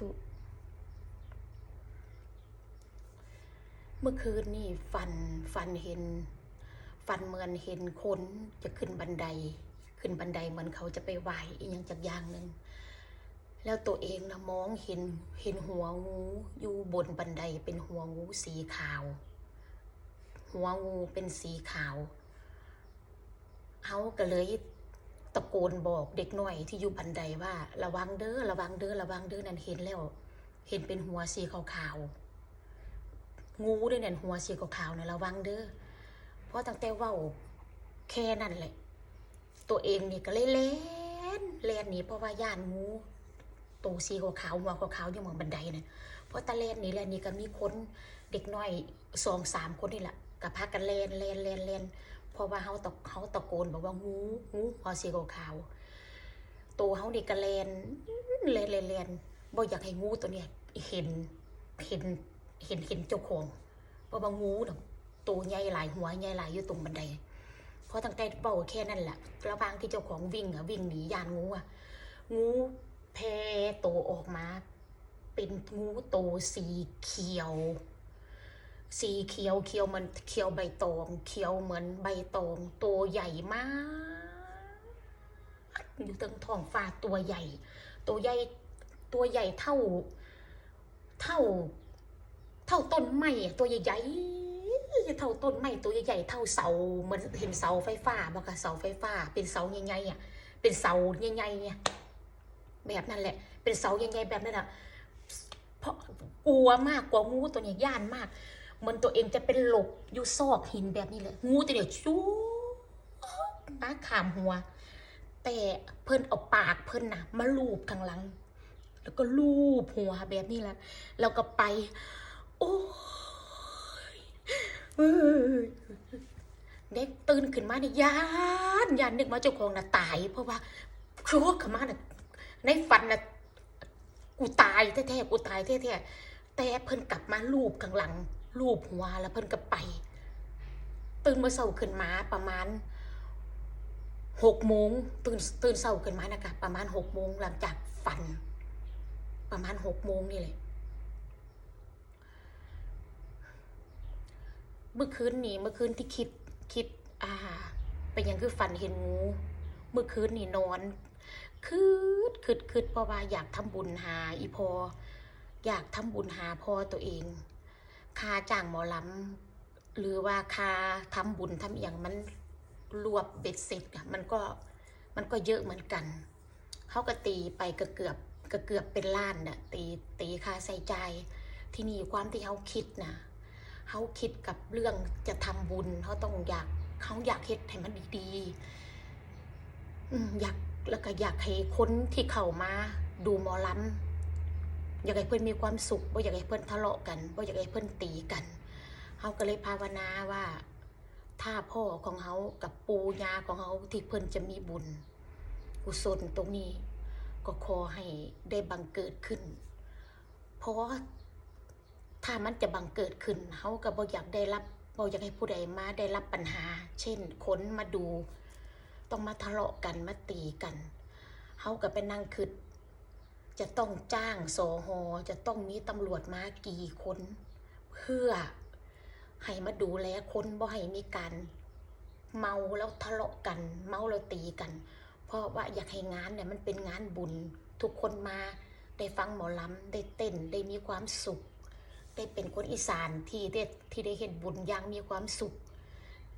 ธุเมื่อคืนนี่ฟันฟันเห็น ฟันเหมือนเห็นคนจะขึ้นบันได ขึ้นบันไดเหมือนเขาจะไปไหวอีกอย่างจากอย่างหนึ่งแล้วตัวเองนะมองเห็นเห็นหัวงูอยู่บนบันไดเป็นหัวงูสีขาว หัวงูเป็นสีขาวเขาก็เลย ตะโกนบอกเด็กหน่อยที่อยู่บันไดว่า ระวังเด้อระวังเด้อระวังเด้อนั่นเห็นแล้ว เห็นเป็นหัวสีขาวๆงูด้วยนั่นหัวสีขาวๆนะระวังเด้อเพราะตั้งแต่ว่าแค่นั้นแหละ ตัวเองนี่ก็เลยเล่นเล่นนีเพราะว่าย่านงูตัวสีขาวๆหัวขาวๆอยู่เมืองบันไดเนี่ยเพราะตะเลนนี่แหละนี่ก็มีคนเด็กน้อยสองสามคนนี่แหละกับพากันเลนเลนเลนเลน เพราะว่าเขาตะเขาตะโกนบอกว่างูงูหัวสีขาวตัวเขานี่ก็เลนเลนเลนเลนบ่อยากให้งูตัวเนี้ยเห็นเห็นเห็นเห็นเจ้าของเพราะว่างูน่ะตัวใหญ่หลายหัวใหญ่หลายอยู่ตรงบันไดเพราะตั้งแต่เป่าแค่นั้นแหละระหว่างที่เจ้าของวิ่งอะวิ่งหนียานงูอะงูแพรโตวออกมา เป็นงูโตวสีเขียว สีเขียวเขียวเหมันเขียวใบตอง เขียวเหมือนใบตอง ตัวใหญ่มาก อยู่ตรงท้องฟ้าตัวใหญ่ ตัวใหญ่ตัวใหญ่เท่า เท่า เท่าต้นไม้ตัวใหญ่ๆเท่าต้นไม้ตัวใหญ่ๆเท่าเสาเหมือนเห็นเสาไฟฟ้าบ่คะเสาไฟฟ้า เป็นเสาใหญ่ๆอะเป็นเสาใหญ่ๆเนี่ยแบบนั้นแหละ เป็นเสาใหญ่ๆแบบนั้นอะเพราะกลัวมากกว่างูตัวนี้ย่านมาก เหมือนตัวเองจะเป็นหลบอยู่ซอกหินแบบนี้เลยงูตัวเนี้ยชูมาขามหัว แต่เพิ่นเอาปากเพิ่นนะมาลูบข้างหลัง แล้วก็ลูบหัวแบบนี้แหละแล้วก็ไป โอ้ยเอ้ยเด็กตื่นขึ้นมาเนี่ยยานยานนึกว่าเจ้าของน่ะตาย เพราะว่าชกขึ้นมาน่ะในฝันน่ะกูตายแท้ๆกูตายแท้ๆ แต่เพิ่นกลับมาลูบข้างหลังลูบหัวแล้วเพิ่นก็ไป ตื่นมาเศร้าขึ้นมาประมาณหกโมงตื่นตื่นเศร้าขึ้นมานะคะประมาณหกโมงหลังจากฝัน ประมาณหกโมงนี่แหละเมื่อคืนนี่เมื่อคืนที่คิดคิดอ่าเป็นยังคือฝันเห็นงูเมื่อคืนนี่นอนคืดคืดคืดเพราะว่าอยากทำบุญหาอีพอ อยากทำบุญหาพ่อตัวเอง ค่าจ้างหมอลำหรือว่าค่าทำบุญทำอย่างมันรวบเบ็ดเสร็จอะมันก็มันก็เยอะเหมือนกัน เขาก็ตีไปก็เกือบก็เกือบเป็นล้านน่ะตีตีค่าใส่ใจที่นี่ความที่เขาคิดนะเขาคิดกับเรื่องจะทำบุญเขาต้องอยากเขาอยากเฮ็ดให้มันดีๆอืมอยากแล้วก็อยากให้คนที่เข้ามาดูหมอลำ อยากให้เพื่อนมีความสุขบ่อยากให้เพื่อนทะเลาะกันบ่อยากให้เพื่อนตีกันเขาก็เลยภาวนาว่า ถ้าพ่อของเขากับปูยาของเขาที่เพื่อนจะมีบุญ กุศลตรงนี้ ก็ขอให้ได้บังเกิดขึ้น เพราะถ้ามันจะบังเกิดขึ้นเขาก็บ่อยากได้รับบ่อยากให้ผู้ใดมาได้รับปัญหา เช่นคนมาดู ต้องมาทะเลาะกันมาตีกันเขาก็ไปนั่งคิด จะต้องจ้างสอหอจะต้องมีตำรวจมากี่คนเพื่อให้มาดูแลคนบ่ให้มีการเมาแล้วทะเลาะกัน เมาแล้วตีกัน เพราะว่าอยากให้งานเนี่ยมันเป็นงานบุญ ทุกคนมาได้ฟังหมอลำได้เต้นได้มีความสุข ได้เป็นคนอีสานที่ได้ที่ได้เห็นบุญอย่างมีความสุข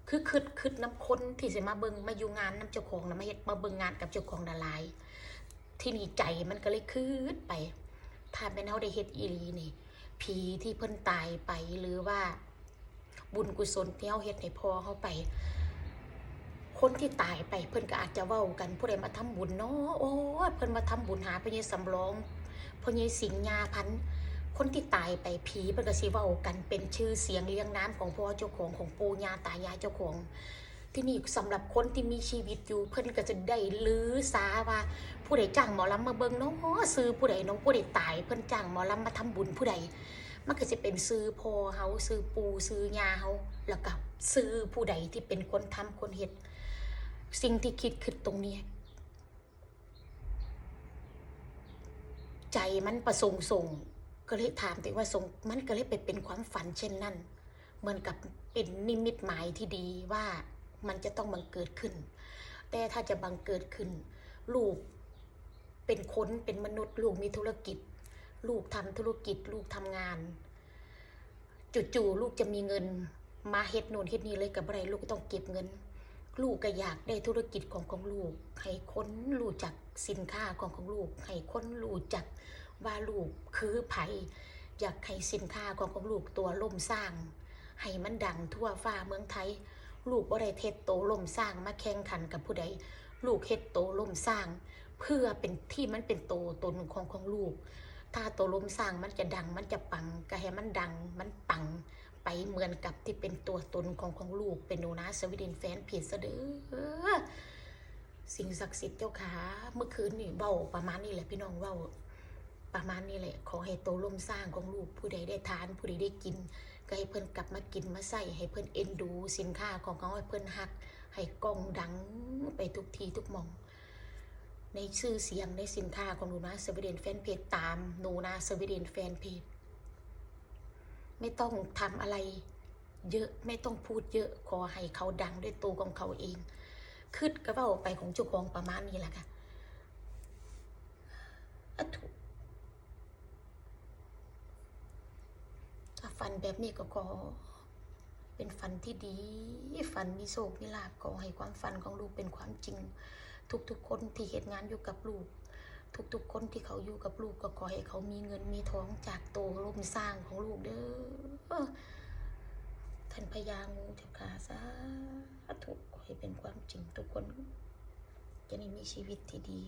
คือคืดคืดน้ำคนที่สิมาเบิงมาอยู่งานน้ำเจ้าของนะมาเฮ็ดมาเบิงงานกับเจ้าของดาลาย ที่นี่ใจมันก็เลยคืดไป ถ้าแม่นเฮาได้เฮ็ดอีหลีนี่ผีที่เพิ่นตายไปหรือว่า บุญกุศลที่เฮาเฮ็ดให้พ่อเฮาไป คนที่ตายไปเพิ่นก็อาจจะเว้ากันผู้ใดมาทำบุญเนาะโอ้เพิ่นมาทำบุญหาพระเยสำรองพระเยสิงห์ยาพันธ์คนที่ตายไปผีเพิ่นก็สิเว้ากันเป็นชื่อเสียงเรียงน้ำของพ่อเจ้าของของปู่ย่าตายายเจ้าของ ที่นี่สำหรับคนที่มีชีวิตอยู่เพิ่นก็จะได้ลือสาว่า ผู้ใดจ้างหมอลำมาเบิ่งเนาะซื้อผู้ใดเนาะผู้ใดตาย เพิ่นจ้างหมอลำมาทำบุญผู้ใดมันก็จะเป็นซื้อพ่อเฮาซื้อปูซื้อยาเฮาแล้วก็ซื้อผู้ใดที่เป็นคนทำคนเฮ็ดสิ่งที่คิดคือตรงนี้ใจมันประสงค์ส่ง ก็เลยถามตัวว่าทรงมันก็เลยไปเป็นความฝันเช่นนั้น เหมือนกับเป็นนิมิตหมายที่ดีว่า มันจะต้องบังเกิดขึ้น แต่ถ้าจะบังเกิดขึ้น ลูกเป็นคนเป็นมนุษย์ ลูกมีธุรกิจ ลูกทำธุรกิจ ลูกทำงานจู่ๆลูกจะมีเงิน มาเฮ็ดโน่นเฮ็ดนี่เลยกับอะไรลูกก็ต้องเก็บเงิน ลูกก็อยากได้ธุรกิจของของลูก ให้คนรู้จักสินค้าของของลูก ให้คนรู้จักว่าลูกคือไผอยากให้สินค้าของของลูกตัวล่มสร้าง ให้มันดังทั่วฟ้าเมืองไทย ลูกบ่ได้เทศโตล่มสร้างมาแข่งขันกับผู้ใด ลูกเฮ็ดโตล่มสร้าง เพื่อเป็นที่มันเป็นโตตนของของลูก ถ้าโตล่มสร้างมันจะดังมันจะปังก็ให้มันดังมันปังไปเหมือนกับที่เป็นตัวตนของของลูกเป็นโนนาสวีเดนแฟนเพจซะเด้อสิ่งศักดิ์สิทธิ์เจ้าขาเมื่อคืนนี่เว้าประมาณนี้แหละพี่น้องเว้าประมาณนี้แหละขอให้โตล่มสร้างของลูกผู้ใดได้ทานผู้ใดได้กิน ก็ให้เพิ่นกลับมากินมาใส่ให้เพิ่นเอ็นดูสินค้าของเขาให้เพิ่นหัก ให้กองดังไปทุกทีทุกมอง ในชื่อเสียงในสินค้าของหนูนะสวีเดนแฟนเพจตามหนูนะสวีเดนแฟนเพจไม่ต้องทำอะไรเยอะไม่ต้องพูดเยอะขอให้เขาดังด้วยตัวของเขาเองคืดก็เว้าไปของเจ้าของประมาณนี้แหละค่ะอะถูก ถ้าฟันแบบนี้ก็ขอเป็นฟันที่ดีฟันมีโชคมีลาภขอให้ความฝันของลูกเป็นความจริง ทุกๆคนที่เหตุงานอยู่กับลูก ทุกๆคนที่เขาอยู่กับลูกก็ขอให้เขามีเงินมีท้องจากโตร่มสร้างของลูกเด้อท่านพญางูเจ้าขาสาธุขอให้เป็นความจริงทุกคน จะได้มีชีวิตที่ดี